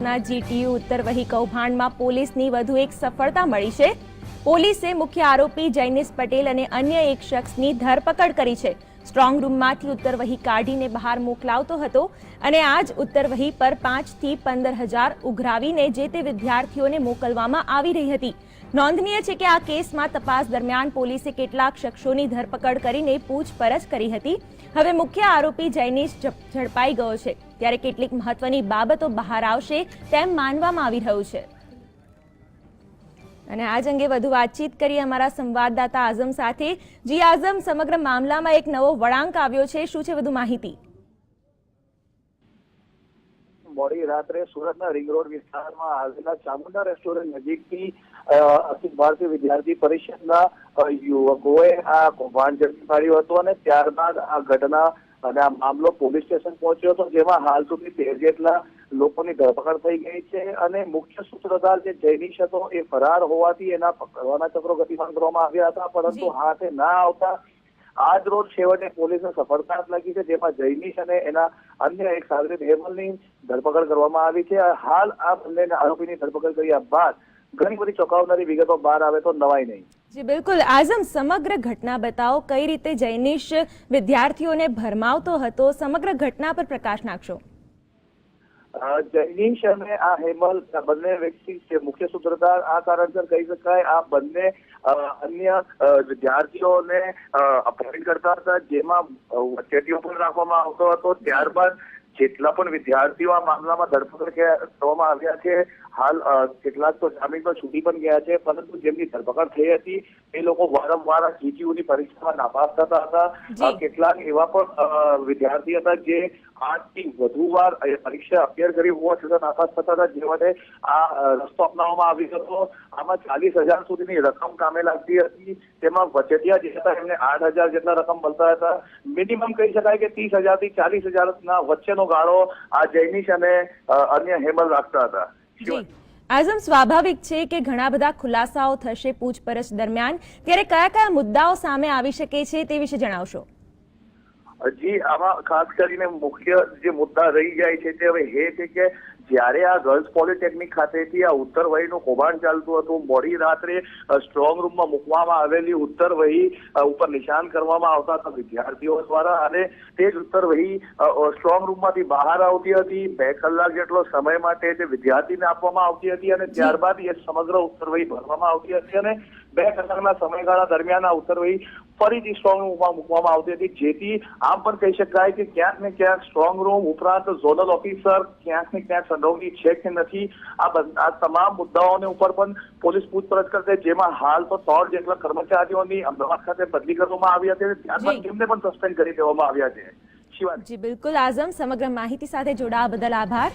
ના જીટીયુ ઉત્તર વહી કૌભાંડમાં પોલીસની વધુ એક સફળતા મળી છે. પોલીસે મુખ્ય આરોપી જૈનિસ પટેલ અને અન્ય એક શખ્સની ધરપકડ કરી છે. સ્ટ્રોંગ રૂમમાંથી ઉત્તર વહી કાઢીને બહાર મોકલાવતો હતો અને આ જ ઉત્તર વહી પર પાંચથી પંદર હજાર ઉઘરાવીને જે તે વિદ્યાર્થીઓને મોકલવામાં આવી રહી હતી. નોંધનીય છે કે આ કેસમાં તપાસ દરમિયાન પોલીસે કેટલાક શખ્સોની ધરપકડ કરીને પૂછપરછ કરી હતી. હવે મુખ્ય આરોપી જૈનિશ ઝડપાઈ ગયો છે. ત્યારે કેટલીક મહત્વની બાબતો બહાર આવશે તેમ માનવામાં આવી રહ્યું છે. અને આજ અંગે વધુ વાતચીત કરી અમારા સંવાદદાતા આઝમ સાથે. જી આઝમ, સમગ્ર મામલામાં એક નવો વળાંક આવ્યો છે. શું છે વધુ માહિતી? મોડી રાત્રે સુરતના રિંગ રોડ વિસ્તારમાં આવેલા ચામુંડા રેસ્ટોરન્ટ નજીકથી અખિલ ભારતીય વિદ્યાર્થી પરિષદના યુવકોએ આ કૌભાંડ ઝડપી પાડ્યું હતું અને ત્યારબાદ આ ઘટના અને આ મામલો પોલીસ સ્ટેશન પહોંચ્યો હતો જેમાં હાલ સુધી તેર જેટલા લોકોની ધરપકડ થઈ ગઈ છે અને મુખ્ય સૂત્રધાર જે જૈનિશ હતો એ ફરાર હોવાથી એના પકડવાના ચક્રો ગતિમાન કરવામાં આવ્યા હતા પરંતુ હાથે ના આવતા આજ રોજ છેવટે પોલીસને સફળતા લાગી છે, જેમાં જૈનિશ અને એના અન્ય એક સાગરીત હેમલની ધરપકડ કરવામાં આવી છે. હાલ આ બંને આરોપીની ધરપકડ કર્યા બાદ ઘણી બધી ચોંકાવનારી વિગતો બહાર આવે તો નવાઈ નહીં. જી, બિલકુલ. આઝમ, સમગ્ર ઘટના બતાવો. કઈ રીતે જૈનિશ વિદ્યાર્થીઓને ભરમાવતો હતો? સમગ્ર ઘટના પર પ્રકાશ નાખશો. જૈનિશ અને આ હેમલ બંને વ્યક્તિ છે મુખ્ય સૂત્રધાર, આ કારણસર કહી શકાય આ બંને અન્ય વિદ્યાર્થીઓને અપોઇન્ટ કરતા હતા, જેમાં વચેટીઓ પણ રાખવામાં આવતો હતો. ત્યારબાદ જેટલા પણ વિદ્યાર્થીઓ આ મામલામાં ધરપકડ કરવામાં આવ્યા છે હાલ કેટલાક તો જામીન પર છૂટી પણ ગયા છે પરંતુ જેમની ધરપકડ થઈ હતી એ લોકો વારંવાર આ પરીક્ષામાં નાપાસ થતા હતા. કેટલાક એવા પણ વિદ્યાર્થી હતા જે આઠથી વધુ વાર પરીક્ષા અપિયર કરી હોવા છતાં નાપાસ થતા હતા જે માટે આ રસ્તો અપનાવવામાં આવ્યો હતો. આમાં ચાલીસ હજાર સુધીની રકમ કામે લાગતી હતી. તેમાં વચેટિયા જે હતા એમને આઠ હજાર જેટલા રકમ મળતા હતા. મિનિમમ કહી શકાય કે ત્રીસ હજારથી ચાલીસ હજારના વચ્ચેનો ગાળો આ જૈનિશ અને અન્ય હેમલ રાખતા હતા. આઝમ, સ્વાભાવિક છે કે ઘણા બધા ખુલાસાઓ થશે પૂછપરછ દરમિયાન. ત્યારે કયા કયા મુદ્દાઓ સામે આવી શકે છે તે વિશે જણાવશો? હજી આમાં ખાસ કરીને મુખ્ય જે મુદ્દા રહી જાય છે તે હવે એ છે કે જ્યારે આ ગર્લ્સ પોલિટેકનિક ખાતેથી આ ઉત્તર વહીનું કૌભાંડ ચાલતું હતું, મોડી રાત્રે સ્ટ્રોંગ રૂમમાં મૂકવામાં આવેલી ઉત્તર વહી ઉપર નિશાન કરવામાં આવતા હતા વિદ્યાર્થીઓ દ્વારા અને તે જ ઉત્તર વહી સ્ટ્રોંગ રૂમમાંથી બહાર આવતી હતી, બે કલાક જેટલો સમય માટે તે વિદ્યાર્થીને આપવામાં આવતી હતી અને ત્યારબાદ એ સમગ્ર ઉત્તર વહી ભરવામાં આવતી હતી અને બે કલાકના સમયગાળા દરમિયાન આ ઉત્તરવહી ફરીથી સ્ટ્રોંગ રૂમમાં મૂકવામાં આવતી હતી. જેથી આમ પણ કહી શકાય કે ક્યાંક ને ક્યાંક સ્ટ્રોંગ રૂમ ઉપરાંત ઝોનલ ઓફિસર ક્યાંક ને ક્યાંક સંડોવણી છે કે નથી આ તમામ મુદ્દાઓને ઉપર પણ પોલીસ પૂછપરછ કરશે. જેમાં હાલ તો ત્રણ જેટલા કર્મચારીઓની અમદાવાદ ખાતે બદલી કરવામાં આવી હતી અને ત્યારબાદ. તેમને પણ સસ્પેન્ડ કરી દેવામાં આવ્યા છે. જી બિલકુલ. આઝમ સમગ્ર માહિતી સાથે જોડાવા બદલ આભાર.